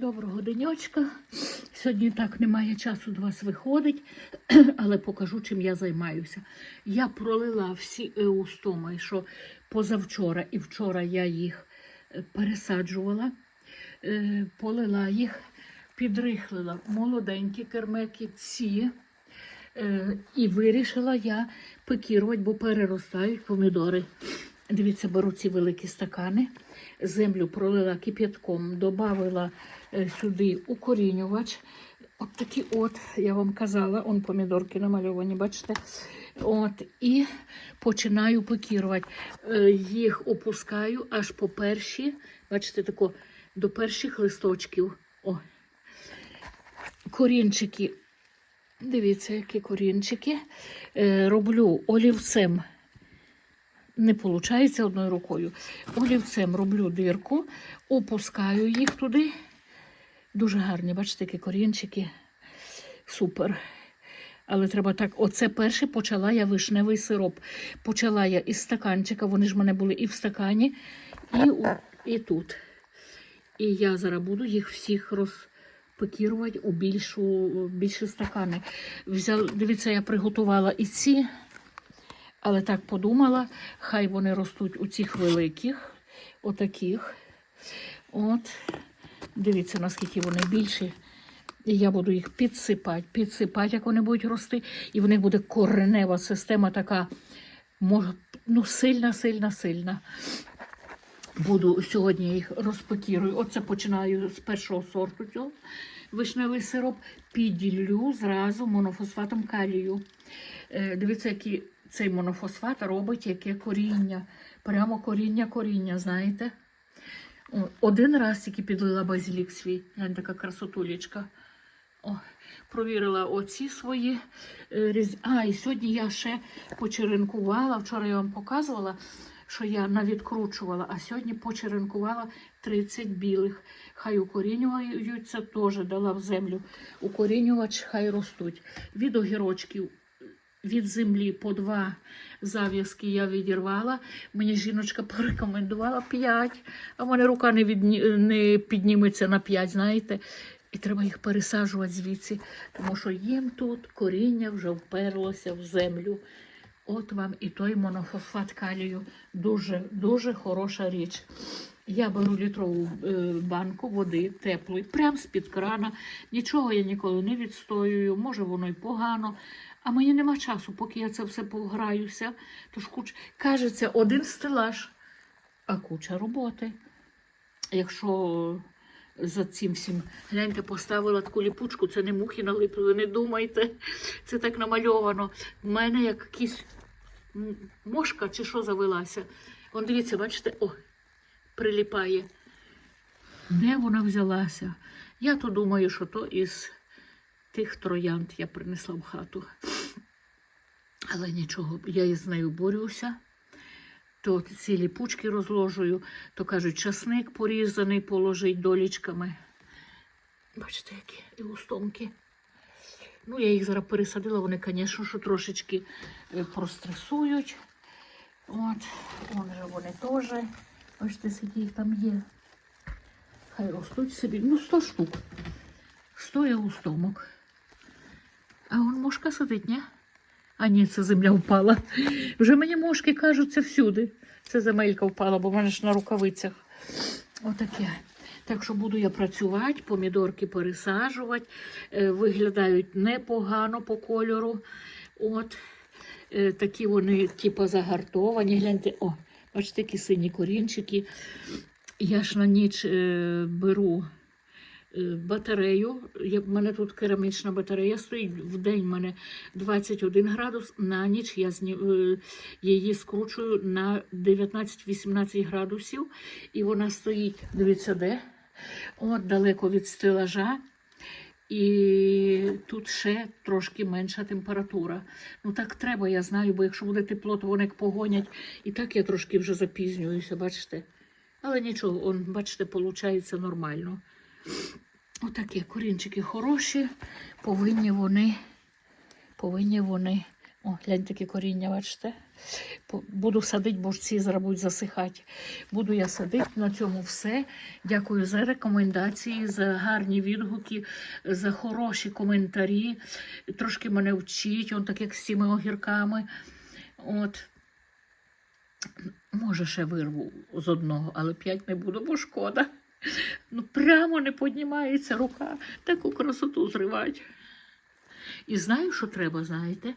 Доброго денечка. Сьогодні так немає часу до вас виходить, але покажу, чим я займаюся. Я пролила всі еустоми, що позавчора і вчора я їх е, пересаджувала, е, полила їх, підрихлила молоденькі кермеки, ці. Е, І вирішила я пекірувати, бо переростають помідори. Дивіться, беру ці великі стакани, землю пролила кип'ятком, додала сюди укорінювач. От такі от, я вам казала, он помідорки намальовані, бачите? От, і починаю пекірувати. Е, Їх опускаю аж по перші, бачите, тако, до перших листочків. О. Корінчики Дивіться, які корінчики. Е, роблю олівцем. Не виходить одною рукою. Олівцем роблю дирку, опускаю їх туди. Дуже гарні, бачите, які корінчики. Супер. Але треба так, оце перше почала я вишневий сироп. Почала я із стаканчика, вони ж в мене були і в стакані, і, і тут. І я зараз буду їх всіх розпекірувати у більшу, більші стакани. Взял, дивіться, я приготувала і ці, але так подумала, хай вони ростуть у цих великих, отаких. От. Дивіться, наскільки вони більші. І я буду їх підсипати, підсипати, як вони будуть рости. І в них буде коренева система така, ну, сильна, сильна, сильна. Буду сьогодні їх розпакірую. Оце починаю з першого сорту цього вишневий сироп. Піділлю зразу монофосфатом калію. Е, дивіться, який цей монофосфат робить яке коріння. Прямо коріння, коріння, знаєте? Один раз тільки підлила базилік свій. Глянь, така красотулечка. О, провірила оці свої. е, А, і сьогодні я ще почеренкувала. Вчора я вам показувала, що я навідкручувала, а сьогодні почеренкувала 30 білих. Хай укорінюються, теж дала в землю. Укорінювач, хай ростуть. Від огірочків від землі по два зав'язки я відірвала. Мені жіночка порекомендувала п'ять, а в мене рука не, відні... не підніметься на п'ять, знаєте. І треба їх пересаджувати звідси, тому що їм тут коріння вже вперлося в землю. От вам і той монофосфат калію. Дуже, дуже хороша річ. Я беру літрову е, банку води теплої, прямо з-під крана. Нічого я ніколи не відстоюю, може воно й погано. А мені нема часу, поки я це все пограюся. Тож куч... кажеться, один стелаж, а куча роботи. Якщо за цим всім гляньте, поставила таку ліпучку, це не мухи налипли, не думайте. Це так намальовано. В мене як якась м, мошка чи що завелася. Вон дивіться, бачите, о, приліпає. Де вона взялася? Я то думаю, що то із тих троянд я принесла в хату. Але нічого, я із нею борюся. То ці ліпучки розложую, то кажуть, часник порізаний, положить долічками. Бачите, які і устомки. Ну, я їх зараз пересадила, вони, звісно, що трошечки е, простресують. От, вон же вони теж. Бачите, скільки їх там є. Хай ростуть собі. Ну, 100 штук. 100 є устомок. А он мошка сидить, ні? А ні, це земля впала. Вже мені мошки кажуть, це всюди. Це земелька впала, бо в мене ж на рукавицях. Отаке. Так що буду я працювати, помідорки пересаджувати. Е, Виглядають непогано по кольору. От. Е, Такі вони, типу, загартовані. Гляньте, о, бачите, які сині корінчики. Я ж на ніч е, беру батарею. Я, в мене тут керамічна батарея стоїть. В день в мене 21 градус, на ніч я е, її скручую на 19-18 градусів. І вона стоїть, дивіться, де? От далеко від стелажа. І тут ще трошки менша температура. Ну так треба, я знаю, бо якщо буде тепло, то вони погонять. І так я трошки вже запізнююся, бачите? Але нічого, он, бачите, виходить нормально. Отакі корінчики хороші, повинні вони, повинні вони О, глянь такі коріння, бачите. Буду садити, бо ж ці зараз засихати. Буду я садити. На цьому все. Дякую за рекомендації, за гарні відгуки, за хороші коментарі. Трошки мене вчить, он так як з цими огірками. От. Може, ще вирву з одного, але п'ять не буду, бо шкода. Ну, прямо не піднімається рука, таку красоту зривати. І знаю, що треба, знаєте.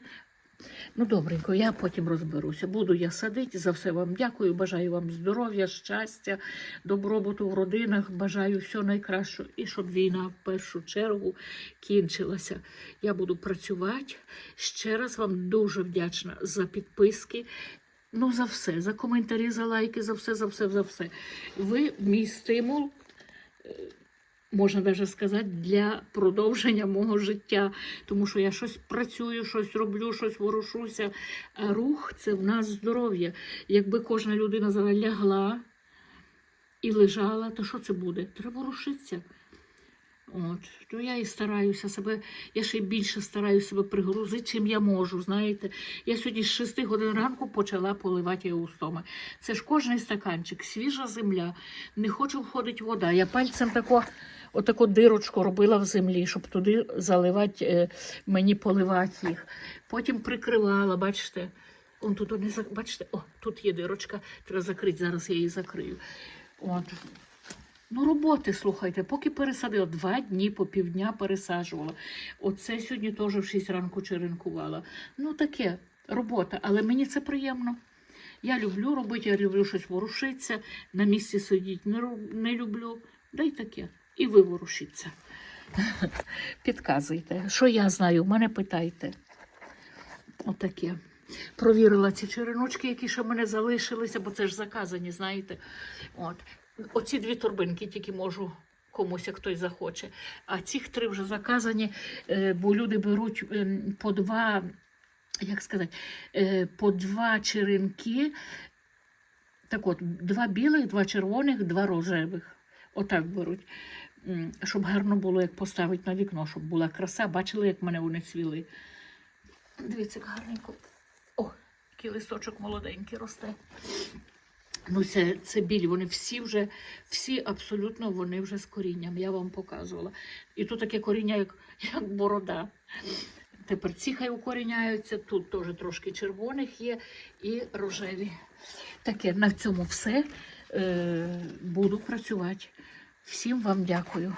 Ну, добренько, я потім розберуся. Буду я садити. За все вам дякую. Бажаю вам здоров'я, щастя, добробуту в родинах. Бажаю всього найкращого. І щоб війна в першу чергу кінчилася. Я буду працювати. Ще раз вам дуже вдячна за підписки. Ну, за все, за коментарі, за лайки, за все, за все, за все. Ви мій стимул можна навіть сказати, для продовження мого життя. Тому що я щось працюю, щось роблю, щось ворушуся. А рух це в нас здоров'я. Якби кожна людина зараз лягла і лежала, то що це буде? Треба ворушитися. От, то я і стараюся себе, я ще більше стараюся себе пригрузити, чим я можу. Знаєте, я сьогодні з 6 годин ранку почала поливати еустоми. Це ж кожний стаканчик, свіжа земля, не хочу входити вода. Я пальцем тако, отаку дирочку робила в землі, щоб туди заливати, е, мені поливати їх. Потім прикривала, бачите. Он тут вони, зак- бачите, о, тут є дирочка, треба закрити, зараз я її закрию. От. Ну, роботи, слухайте, поки пересадила, два дні по півдня пересаджувала. Оце сьогодні теж в 6 ранку черенкувала. Ну, таке робота, але мені це приємно. Я люблю робити, я люблю щось ворушитися, на місці сидіти не, не люблю. Да й таке. І ви ворушіться. Підказуйте. Що я знаю, мене питайте. Отаке. Провірила ці череночки, які ще в мене залишилися, бо це ж заказані, знаєте. От. Оці дві торбинки тільки можу комусь, як хтось захоче. А ці три вже заказані, е, бо люди беруть ем, по два, як сказати, е, по два черенки. Так от, два білих, два червоних, два рожевих. Отак беруть. Щоб гарно було, як поставити на вікно, щоб була краса. Бачили, як мене вони цвіли. Дивіться, як гарненько. О, який листочок молоденький росте. Ну, це, це білі, вони всі вже, всі абсолютно вони вже з корінням. Я вам показувала. І тут таке коріння, як, як борода. Тепер ці хай укоріняються, тут теж трошки червоних є і рожеві. Таке, на цьому все. Е, буду працювати. Всім вам дякую.